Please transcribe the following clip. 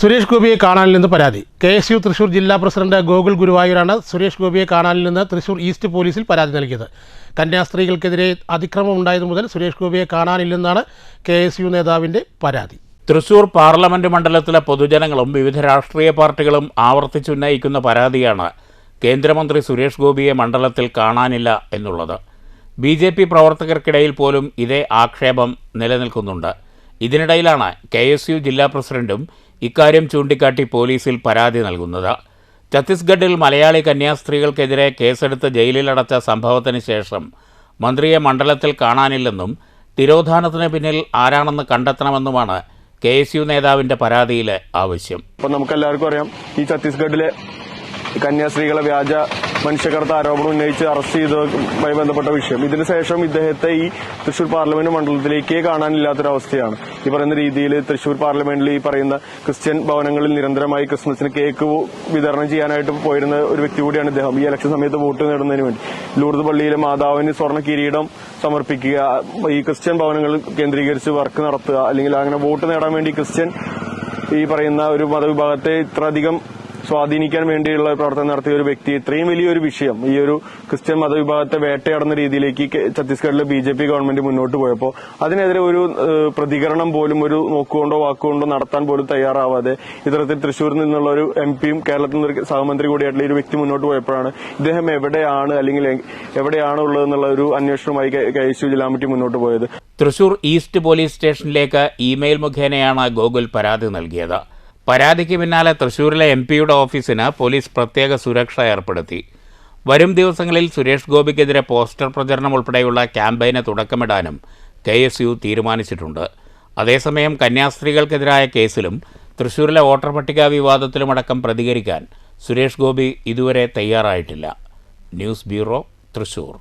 സുരേഷ് ഗോപിയെ കാണാനിൽ നിന്ന് പരാതി. കെ എസ് യു തൃശൂർ ജില്ലാ പ്രസിഡന്റ് ഗോകുൽ ഗുരുവായൂരാണ് സുരേഷ് ഗോപിയെ കാണാനിൽ നിന്ന് തൃശൂർ ഈസ്റ്റ് പോലീസിൽ പരാതി നൽകിയത്. കന്യാസ്ത്രീകൾക്കെതിരെ അതിക്രമം ഉണ്ടായത് മുതൽ സുരേഷ് ഗോപിയെ കാണാനില്ലെന്നാണ് കെ എസ് യു നേതാവിന്റെ പരാതി. തൃശൂർ പാർലമെന്റ് മണ്ഡലത്തിലെ പൊതുജനങ്ങളും വിവിധ രാഷ്ട്രീയ പാർട്ടികളും ആവർത്തിച്ചുന്നയിക്കുന്ന പരാതിയാണ് കേന്ദ്രമന്ത്രി സുരേഷ് ഗോപിയെ മണ്ഡലത്തിൽ കാണാനില്ല എന്നുള്ളത്. ബി ജെ പി പ്രവർത്തകർക്കിടയിൽ പോലും ഇതേ ആക്ഷേപം നിലനിൽക്കുന്നുണ്ട്. ഇതിനിടയിലാണ് കെ എസ് യു ജില്ലാ പ്രസിഡന്റും ഇക്കാര്യം ചൂണ്ടിക്കാട്ടി പോലീസിൽ പരാതി നൽകുന്നത്. ഛത്തീസ്ഗഡിൽ മലയാളി കന്യാസ്ത്രീകൾക്കെതിരെ കേസെടുത്ത് ജയിലിലടച്ച സംഭവത്തിന് ശേഷം മന്ത്രിയെ മണ്ഡലത്തിൽ കാണാനില്ലെന്നും തിരോധാനത്തിന് പിന്നിൽ ആരാണെന്ന് കണ്ടെത്തണമെന്നുമാണ് കെ എസ് യു നേതാവിന്റെ പരാതിയിലെ ആവശ്യം. അപ്പൊ നമുക്കെല്ലാവർക്കും അറിയാം ഈ ഛത്തീസ്ഗഡിലെ കന്യാസ്ത്രീകളെ വ്യാജ മനുഷ്യക്കടത്ത് ആരോപണം ഉന്നയിച്ച് അറസ്റ്റ് ചെയ്തതുമായി ബന്ധപ്പെട്ട വിഷയം. ഇതിനുശേഷം ഇദ്ദേഹത്തെ ഈ തൃശൂർ പാർലമെന്റ് മണ്ഡലത്തിലേക്കേ കാണാനില്ലാത്തൊരവസ്ഥയാണ്. ഈ പറയുന്ന രീതിയിൽ തൃശൂർ പാർലമെന്റിൽ ഈ പറയുന്ന ക്രിസ്ത്യൻ ഭവനങ്ങളിൽ നിരന്തരമായി ക്രിസ്മസിന് കേക്ക് വിതരണം ചെയ്യാനായിട്ട് പോയിരുന്ന ഒരു വ്യക്തി കൂടിയാണ് ഇദ്ദേഹം. ഈ ഇലക്ഷൻ സമയത്ത് വോട്ട് നേടുന്നതിന് വേണ്ടി. ലൂർദ് പള്ളിയിലെ മാതാവിന് സ്വർണ കിരീടം സമർപ്പിക്കുക ഈ ക്രിസ്ത്യൻ ഭവനങ്ങൾ കേന്ദ്രീകരിച്ച് വർക്ക് നടത്തുക അല്ലെങ്കിൽ അങ്ങനെ വോട്ട് നേടാൻ വേണ്ടി ക്രിസ്ത്യൻ ഈ പറയുന്ന ഒരു മതവിഭാഗത്തെ ഇത്രയധികം സ്വാധീനിക്കാൻ വേണ്ടിയുള്ള പ്രവർത്തനം നടത്തിയ ഒരു വ്യക്തി ഇത്രയും വലിയൊരു വിഷയം ഈ ഒരു ക്രിസ്ത്യൻ മതവിഭാഗത്തെ വേട്ടയാടുന്ന രീതിയിലേക്ക് ഛത്തീസ്ഗഡിലെ ബി ജെ പി ഗവൺമെന്റ് മുന്നോട്ട് പോയപ്പോൾ അതിനെതിരെ ഒരു പ്രതികരണം പോലും ഒരു നോക്കുകൊണ്ടോ വാക്കുകൊണ്ടോ നടത്താൻ പോലും തയ്യാറാവാതെ ഇത്തരത്തിൽ തൃശൂരിൽ നിന്നുള്ള ഒരു എം പിയും കേരളത്തിൽ നിന്ന് സഹമന്ത്രി കൂടിയായിട്ടുള്ള ഒരു വ്യക്തി മുന്നോട്ട് പോയപ്പോഴാണ് ഇദ്ദേഹം എവിടെയാണ് അല്ലെങ്കിൽ എവിടെയാണ് ഉള്ളതെന്നുള്ള ഒരു അന്വേഷണവുമായി കെ- കെ എസ് യു ജില്ലാ കമ്മിറ്റി മുന്നോട്ട് പോയത്. തൃശൂർ ഈസ്റ്റ് പോലീസ് സ്റ്റേഷനിലേക്ക് ഇമെയിൽ മുഖേനയാണ് ഗോകുൽ പരാതി നൽകിയത്. പരാതിക്ക് പിന്നാലെ തൃശൂരിലെ എം പിയുടെ ഓഫീസിന് പോലീസ് പ്രത്യേക സുരക്ഷ ഏർപ്പെടുത്തി. വരും ദിവസങ്ങളിൽ സുരേഷ് ഗോപിക്കെതിരെ പോസ്റ്റർ പ്രചരണം ഉൾപ്പെടെയുള്ള ക്യാമ്പയിന് തുടക്കമിടാനും കെ എസ് യു തീരുമാനിച്ചിട്ടുണ്ട്. അതേസമയം കന്യാസ്ത്രീകൾക്കെതിരായ കേസിലും തൃശൂരിലെ വോട്ടർ പട്ടിക വിവാദത്തിലുമടക്കം പ്രതികരിക്കാൻ സുരേഷ് ഗോപി ഇതുവരെ തയ്യാറായിട്ടില്ല. News bureau Thrissur.